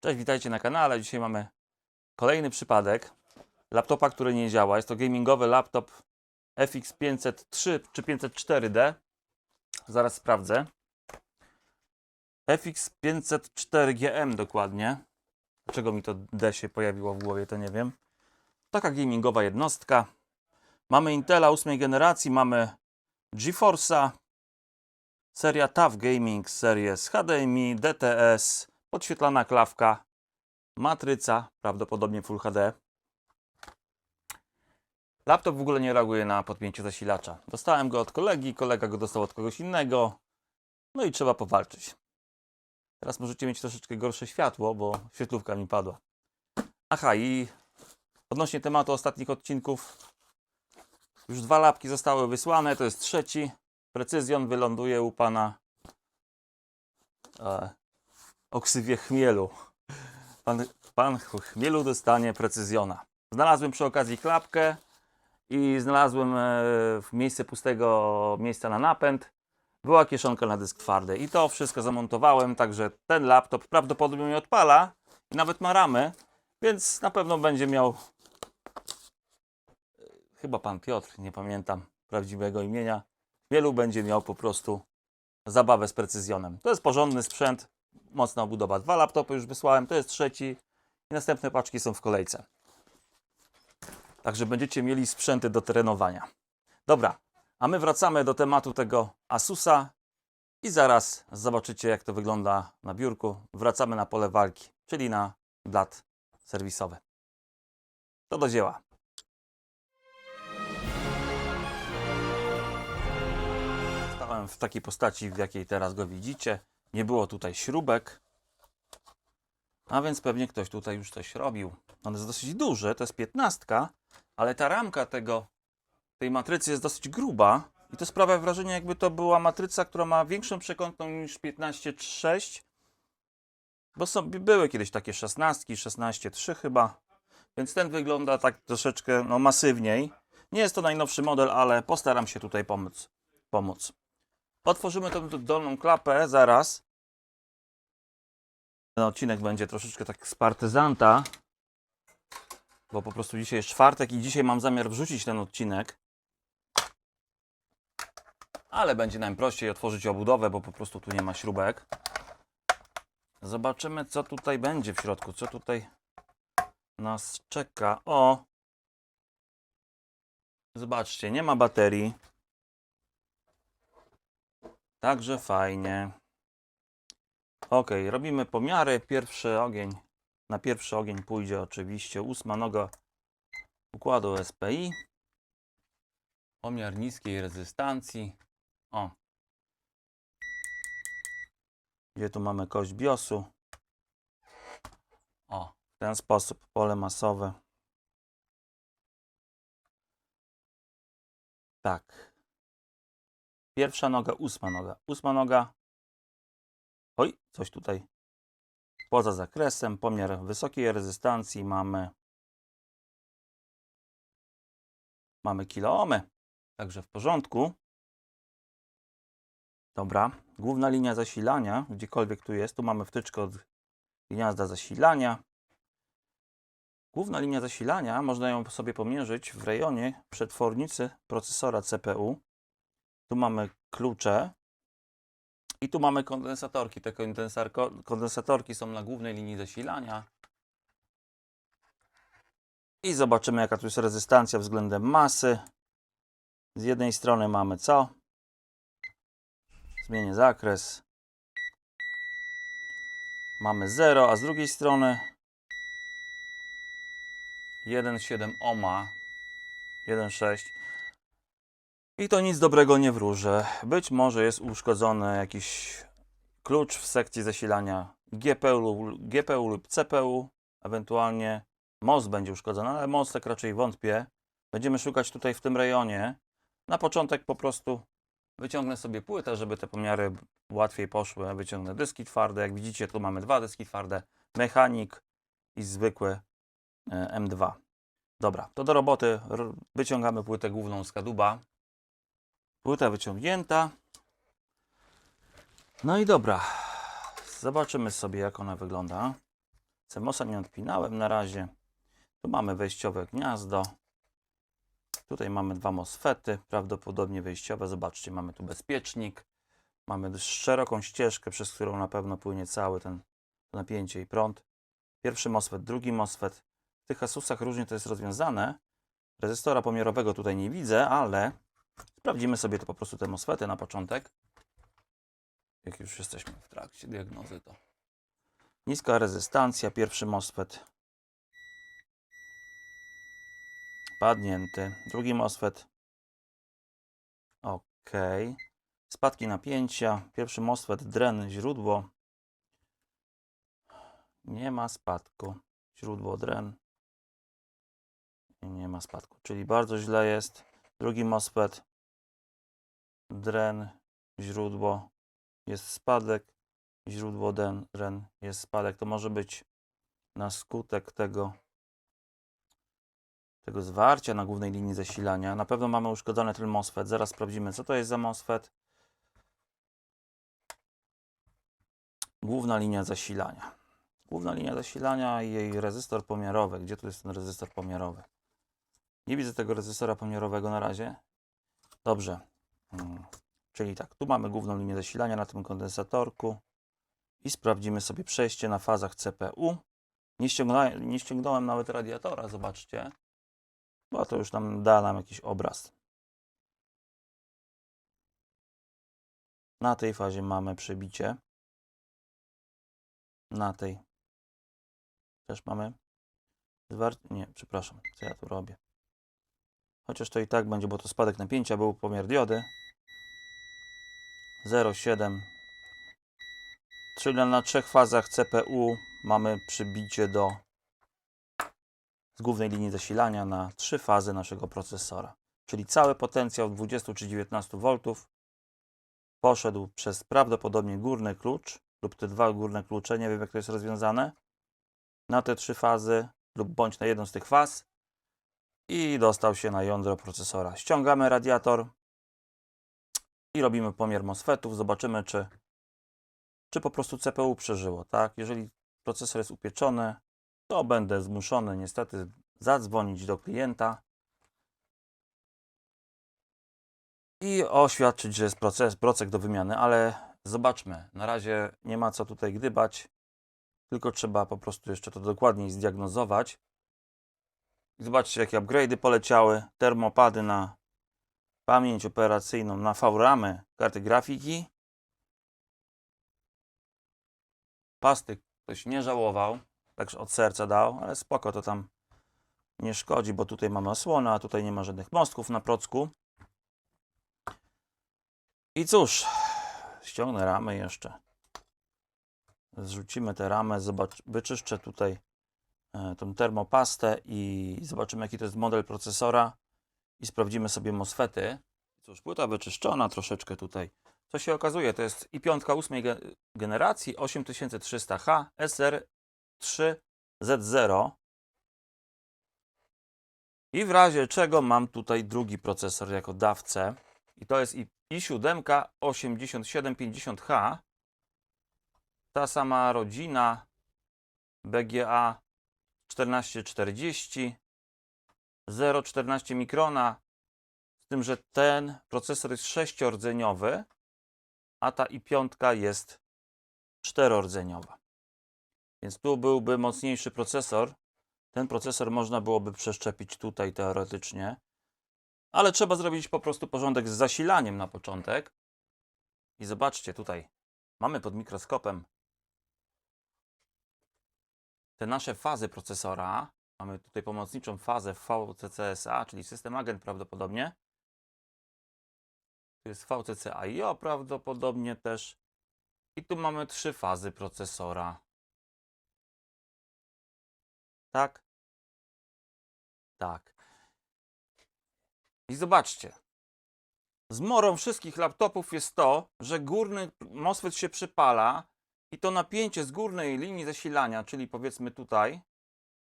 Cześć, witajcie na kanale. Dzisiaj mamy kolejny przypadek laptopa, który nie działa. Jest to gamingowy laptop FX503 czy 504D. Zaraz sprawdzę. FX504GM dokładnie. Dlaczego mi to D się pojawiło w głowie, to nie wiem. Taka gamingowa jednostka. Mamy Intela 8 generacji, mamy GeForce'a, seria TUF Gaming Series HDMI, DTS, podświetlana klawka, matryca, prawdopodobnie Full HD. Laptop w ogóle nie reaguje na podpięcie zasilacza. Dostałem go od kolegi, kolega go dostał od kogoś innego. No i trzeba powalczyć. Teraz możecie mieć troszeczkę gorsze światło, bo świetlówka mi padła. Aha, i odnośnie tematu ostatnich odcinków, już dwa lapki zostały wysłane, to jest trzeci. Precyzjon wyląduje u pana e, o ksywie chmielu. Pan, pan chmielu dostanie precyzjona. Znalazłem przy okazji klapkę i znalazłem e, w miejsce pustego miejsca na napęd. Była kieszonka na dysk twardy i to wszystko zamontowałem, także ten laptop prawdopodobnie nie odpala i nawet ma ramy, więc na pewno będzie miał e, chyba pan Piotr, nie pamiętam prawdziwego imienia. Chmielu będzie miał po prostu zabawę z precyzjonem. To jest porządny sprzęt, mocna obudowa. Dwa laptopy już wysłałem, to jest trzeci i następne paczki są w kolejce. Także będziecie mieli sprzęty do terenowania. Dobra, a my wracamy do tematu tego Asusa i zaraz zobaczycie jak to wygląda na biurku. Wracamy na pole walki, czyli na blat serwisowy. To do dzieła. Stałem w takiej postaci, w jakiej teraz go widzicie. Nie było tutaj śrubek. A więc pewnie ktoś tutaj już coś robił. On jest dosyć duży, to jest 15, ale ta ramka tego, tej matrycy jest dosyć gruba. I to sprawia wrażenie, jakby to była matryca, która ma większą przekątną niż 15.6. Bo były kiedyś takie 16, 16.3 chyba. Więc ten wygląda tak troszeczkę no, masywniej. Nie jest to najnowszy model, ale postaram się tutaj pomóc. pomóc. Otworzymy tą dolną klapę zaraz. Ten odcinek będzie troszeczkę tak z partyzanta, bo po prostu dzisiaj jest czwartek i dzisiaj mam zamiar wrzucić ten odcinek. Ale będzie nam prościej otworzyć obudowę, bo po prostu tu nie ma śrubek. Zobaczymy, co tutaj będzie w środku, co tutaj nas czeka. O! Zobaczcie, nie ma baterii. Także fajnie. Ok, robimy pomiary. Pierwszy ogień. Na pierwszy ogień pójdzie oczywiście ósma noga układu SPI. Pomiar niskiej rezystancji. O. Gdzie tu mamy kość biosu? O, w ten sposób pole masowe. Tak. Pierwsza noga, ósma noga. Ósma noga. Oj, coś tutaj poza zakresem. Pomiar wysokiej rezystancji mamy. Mamy kiloomy. Także w porządku. Dobra. Główna linia zasilania, gdziekolwiek tu jest. Tu mamy wtyczkę od gniazda zasilania. Główna linia zasilania, można ją sobie pomierzyć w rejonie przetwornicy procesora CPU. Tu mamy klucze i tu mamy kondensatorki. Te kondensatorki są na głównej linii zasilania. I zobaczymy, jaka tu jest rezystancja względem masy. Z jednej strony mamy co? Zmienię zakres. Mamy 0, a z drugiej strony 1,7 ohma. 1,6. I to nic dobrego nie wróży. Być może jest uszkodzony jakiś klucz w sekcji zasilania GPU, GPU lub CPU, ewentualnie most będzie uszkodzony, ale mostek raczej wątpię. Będziemy szukać tutaj w tym rejonie. Na początek po prostu wyciągnę sobie płytę, żeby te pomiary łatwiej poszły. Wyciągnę dyski twarde. Jak widzicie, tu mamy dwa dyski twarde. Mechanik i zwykły e, M2. Dobra, to do roboty. Wyciągamy płytę główną z kaduba. Płyta wyciągnięta. No i dobra. Zobaczymy sobie, jak ona wygląda. CMOSa nie odpinałem na razie. Tu mamy wejściowe gniazdo. Tutaj mamy dwa MOSFETy, prawdopodobnie wejściowe. Zobaczcie, mamy tu bezpiecznik. Mamy szeroką ścieżkę, przez którą na pewno płynie cały ten napięcie i prąd. Pierwszy MOSFET, drugi MOSFET. W tych Asusach różnie to jest rozwiązane. Rezystora pomiarowego tutaj nie widzę, ale sprawdzimy sobie to po prostu te MOSFETy na początek. Jak już jesteśmy w trakcie diagnozy, to niska rezystancja, pierwszy MOSFET padnięty, drugi MOSFET. Ok, spadki napięcia, pierwszy MOSFET dren, źródło. Nie ma spadku, źródło dren. Nie ma spadku, czyli bardzo źle jest, drugi MOSFET dren, źródło jest spadek, źródło dren jest spadek. To może być na skutek tego, tego zwarcia na głównej linii zasilania. Na pewno mamy uszkodzony ten MOSFET. Zaraz sprawdzimy, co to jest za MOSFET. Główna linia zasilania. Główna linia zasilania i jej rezystor pomiarowy. Gdzie tu jest ten rezystor pomiarowy? Nie widzę tego rezystora pomiarowego na razie. Dobrze. Hmm. Czyli tak, tu mamy główną linię zasilania na tym kondensatorku i sprawdzimy sobie przejście na fazach CPU. Nie ściągnąłem, nie ściągnąłem nawet radiatora, zobaczcie, bo to już nam da nam jakiś obraz. Na tej fazie mamy przebicie. Na tej też mamy zwar... Nie, przepraszam, co ja tu robię. Chociaż to i tak będzie, bo to spadek napięcia był pomiar diody. 0,7 czyli na trzech fazach CPU mamy przybicie do z głównej linii zasilania na trzy fazy naszego procesora. Czyli cały potencjał 20 czy 19 V poszedł przez prawdopodobnie górny klucz lub te dwa górne klucze, nie wiem jak to jest rozwiązane, na te trzy fazy lub bądź na jedną z tych faz i dostał się na jądro procesora. Ściągamy radiator, i robimy pomiar MOSFETów. Zobaczymy, czy, czy po prostu CPU przeżyło. Tak? Jeżeli procesor jest upieczony, to będę zmuszony niestety zadzwonić do klienta i oświadczyć, że jest proces, procek do wymiany, ale zobaczmy. Na razie nie ma co tutaj gdybać, tylko trzeba po prostu jeszcze to dokładniej zdiagnozować. Zobaczcie, jakie upgrade'y poleciały. Termopady na pamięć operacyjną na VRAMy karty grafiki. Pasty ktoś nie żałował, także od serca dał, ale spoko, to tam nie szkodzi, bo tutaj mamy osłonę, a tutaj nie ma żadnych mostków na procku. I cóż, ściągnę ramy jeszcze. Zrzucimy te ramy, zobacz, wyczyszczę tutaj tą termopastę i zobaczymy jaki to jest model procesora i sprawdzimy sobie MOSFETy. Cóż, płyta wyczyszczona troszeczkę tutaj. Co się okazuje, to jest i piątka ósmej ge generacji 8300H SR3Z0. I w razie czego mam tutaj drugi procesor jako dawcę. I to jest i i7 8750H. Ta sama rodzina BGA 1440 0,14 mikrona, z tym, że ten procesor jest sześciordzeniowy, a ta i5 jest czterordzeniowa. Więc tu byłby mocniejszy procesor. Ten procesor można byłoby przeszczepić tutaj teoretycznie, ale trzeba zrobić po prostu porządek z zasilaniem na początek. I zobaczcie tutaj, mamy pod mikroskopem te nasze fazy procesora, Mamy tutaj pomocniczą fazę VCCSA, czyli system agent prawdopodobnie. Tu jest VCCIO prawdopodobnie też. I tu mamy trzy fazy procesora. Tak? Tak. I zobaczcie. Zmorą wszystkich laptopów jest to, że górny MOSFET się przypala i to napięcie z górnej linii zasilania, czyli powiedzmy tutaj,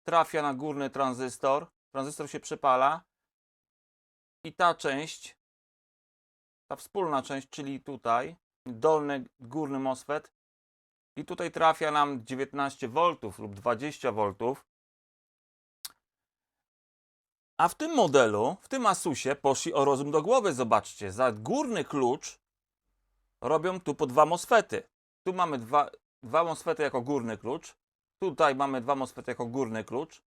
trafia na górny tranzystor, tranzystor się przepala i ta część, ta wspólna część, czyli tutaj, dolny, górny MOSFET, I tutaj trafia nam 19 V lub 20 V. A w tym modelu, w tym Asusie poszli o rozum do głowy. Zobaczcie, za górny klucz robią tu po dwa MOSFETy. Tu mamy dwa, dwa MOSFETy jako górny klucz. Tutaj mamy dwa MOSFETy jako górny klucz.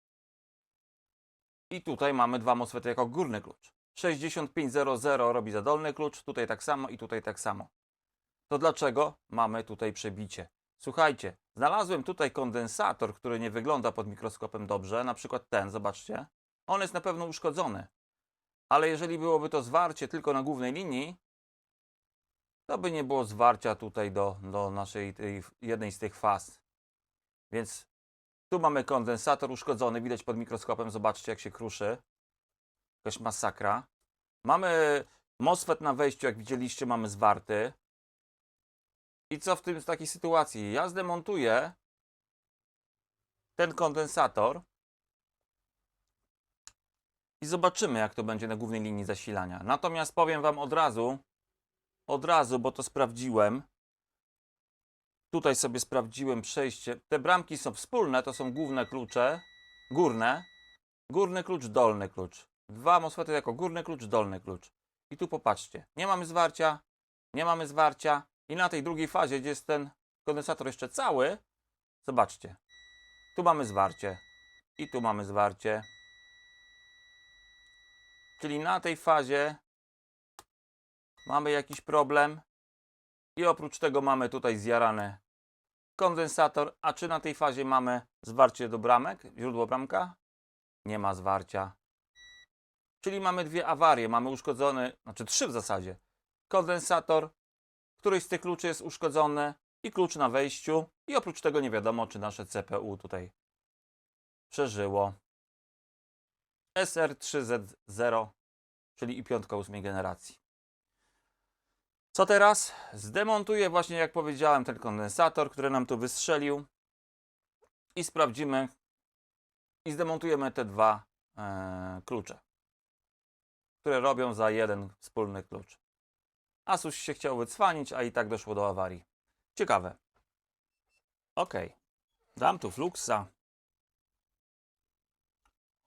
I tutaj mamy dwa MOSFETy jako górny klucz. 6500 robi za dolny klucz, tutaj tak samo i tutaj tak samo. To dlaczego mamy tutaj przebicie? Słuchajcie, znalazłem tutaj kondensator, który nie wygląda pod mikroskopem dobrze, na przykład ten, zobaczcie. On jest na pewno uszkodzony. Ale jeżeli byłoby to zwarcie tylko na głównej linii, to by nie było zwarcia tutaj do, do naszej tej, jednej z tych faz. Więc tu mamy kondensator uszkodzony, widać pod mikroskopem, zobaczcie jak się kruszy. Jakaś masakra. Mamy MOSFET na wejściu, jak widzieliście, mamy zwarty. I co w tym w takiej sytuacji? Ja zdemontuję ten kondensator i zobaczymy, jak to będzie na głównej linii zasilania. Natomiast powiem Wam od razu, od razu, bo to sprawdziłem. Tutaj sobie sprawdziłem przejście. Te bramki są wspólne, to są główne klucze, górne. Górny klucz, dolny klucz. Dwa MOSFETy jako górny klucz, dolny klucz. I tu popatrzcie, nie mamy zwarcia, nie mamy zwarcia. I na tej drugiej fazie, gdzie jest ten kondensator jeszcze cały, zobaczcie. Tu mamy zwarcie. I tu mamy zwarcie. Czyli na tej fazie mamy jakiś problem. I oprócz tego mamy tutaj zjarany kondensator. A czy na tej fazie mamy zwarcie do bramek? Źródło bramka? Nie ma zwarcia. Czyli mamy dwie awarie. Mamy uszkodzony, znaczy trzy w zasadzie. Kondensator, któryś z tych kluczy jest uszkodzony i klucz na wejściu. I oprócz tego nie wiadomo, czy nasze CPU tutaj przeżyło. SR3Z0, czyli i piątka ósmej generacji. Co teraz? Zdemontuję właśnie, jak powiedziałem, ten kondensator, który nam tu wystrzelił i sprawdzimy i zdemontujemy te dwa e, klucze, które robią za jeden wspólny klucz. Asus się chciał wycwanić, a i tak doszło do awarii. Ciekawe. Ok. Dam tu fluxa.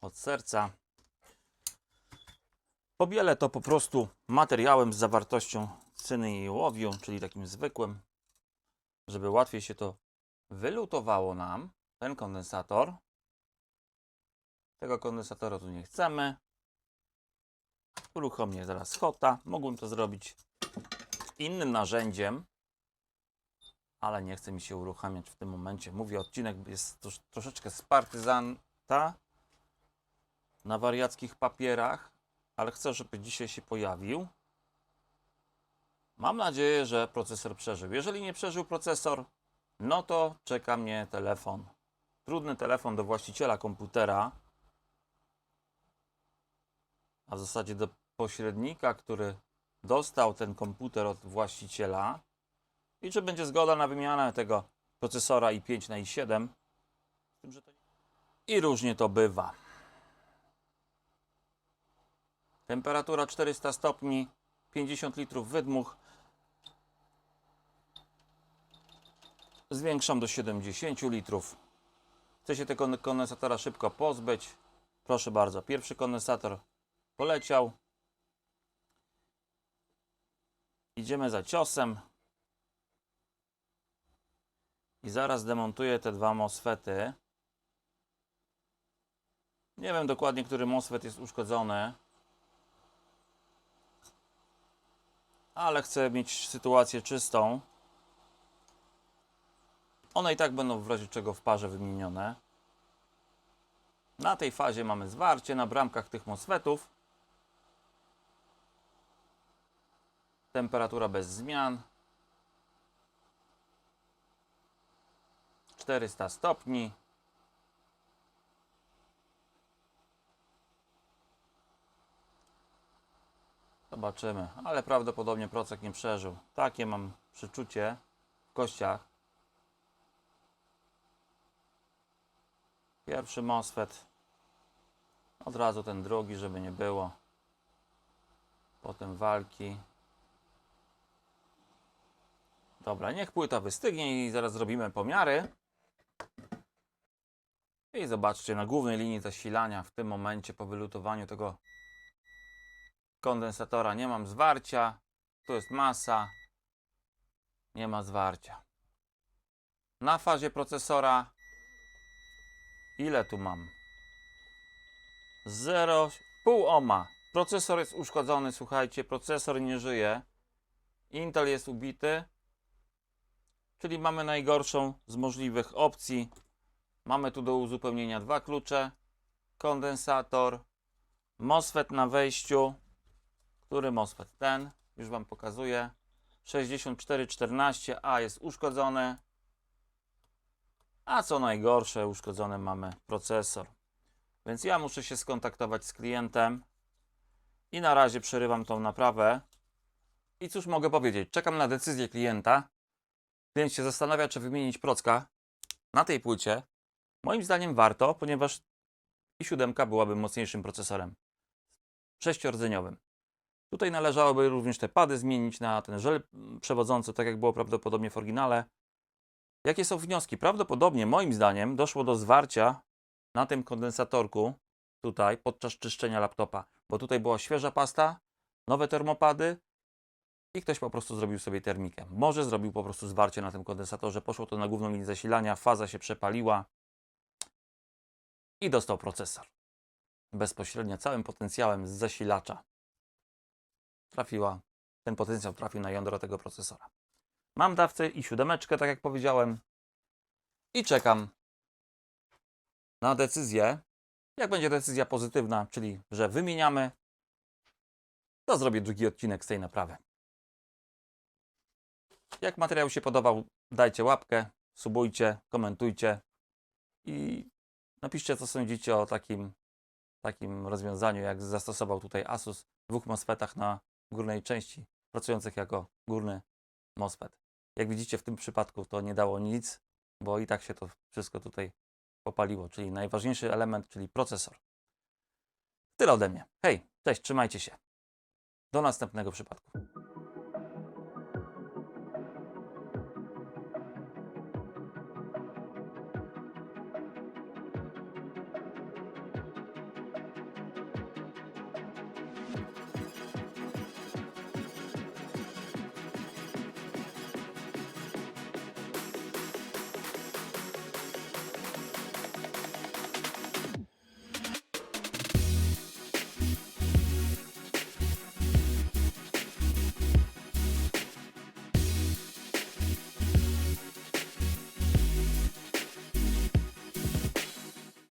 Od serca. Pobielę to po prostu materiałem z zawartością cyny i ołowiu, czyli takim zwykłym, żeby łatwiej się to wylutowało nam, ten kondensator. Tego kondensatora tu nie chcemy. Uruchomię zaraz hota. Mogłem to zrobić innym narzędziem, ale nie chce mi się uruchamiać w tym momencie. Mówię, odcinek jest trosz, troszeczkę z partyzanta na wariackich papierach, ale chcę, żeby dzisiaj się pojawił. Mam nadzieję, że procesor przeżył. Jeżeli nie przeżył procesor, no to czeka mnie telefon. Trudny telefon do właściciela komputera, a w zasadzie do pośrednika, który dostał ten komputer od właściciela i czy będzie zgoda na wymianę tego procesora i5 na i7. Z tym, że to... I różnie to bywa. Temperatura 400 stopni, 50 litrów wydmuch. Zwiększam do 70 litrów. Chcę się tego kondensatora szybko pozbyć. Proszę bardzo, pierwszy kondensator poleciał. Idziemy za ciosem. I zaraz demontuję te dwa MOSFETy. Nie wiem dokładnie, który MOSFET jest uszkodzony. Ale chcę mieć sytuację czystą. One i tak będą w razie czego w parze wymienione. Na tej fazie mamy zwarcie na bramkach tych MOSFETów. Temperatura bez zmian. 400 stopni. Zobaczymy, ale prawdopodobnie procek nie przeżył. Takie mam przeczucie w kościach. Pierwszy MOSFET. Od razu ten drugi, żeby nie było. Potem walki. Dobra, niech płyta wystygnie i zaraz zrobimy pomiary. I zobaczcie, na głównej linii zasilania w tym momencie po wylutowaniu tego kondensatora nie mam zwarcia. Tu jest masa. Nie ma zwarcia. Na fazie procesora ile tu mam? 0,5 ohma. Procesor jest uszkodzony, słuchajcie, procesor nie żyje. Intel jest ubity. Czyli mamy najgorszą z możliwych opcji. Mamy tu do uzupełnienia dwa klucze, kondensator, MOSFET na wejściu. Który MOSFET? Ten, już Wam pokazuję. 6414A jest uszkodzony. A co najgorsze, uszkodzony mamy procesor. Więc ja muszę się skontaktować z klientem i na razie przerywam tą naprawę. I cóż mogę powiedzieć? Czekam na decyzję klienta. Klient się zastanawia, czy wymienić procka na tej płycie. Moim zdaniem warto, ponieważ i siódemka byłaby mocniejszym procesorem. Sześciordzeniowym. Tutaj należałoby również te pady zmienić na ten żel przewodzący, tak jak było prawdopodobnie w oryginale. Jakie są wnioski? Prawdopodobnie, moim zdaniem, doszło do zwarcia na tym kondensatorku tutaj podczas czyszczenia laptopa, bo tutaj była świeża pasta, nowe termopady i ktoś po prostu zrobił sobie termikę. Może zrobił po prostu zwarcie na tym kondensatorze, poszło to na główną linię zasilania, faza się przepaliła i dostał procesor. Bezpośrednio całym potencjałem z zasilacza trafiła, ten potencjał trafił na jądro tego procesora. Mam dawcę i siódemeczkę, tak jak powiedziałem, i czekam na decyzję. Jak będzie decyzja pozytywna, czyli że wymieniamy, to zrobię drugi odcinek z tej naprawy. Jak materiał się podobał, dajcie łapkę, subujcie, komentujcie i napiszcie, co sądzicie o takim, takim rozwiązaniu, jak zastosował tutaj Asus w dwóch MOSFETach na górnej części, pracujących jako górny MOSFET. Jak widzicie, w tym przypadku to nie dało nic, bo i tak się to wszystko tutaj popaliło, czyli najważniejszy element, czyli procesor. Tyle ode mnie. Hej, cześć, trzymajcie się. Do następnego przypadku.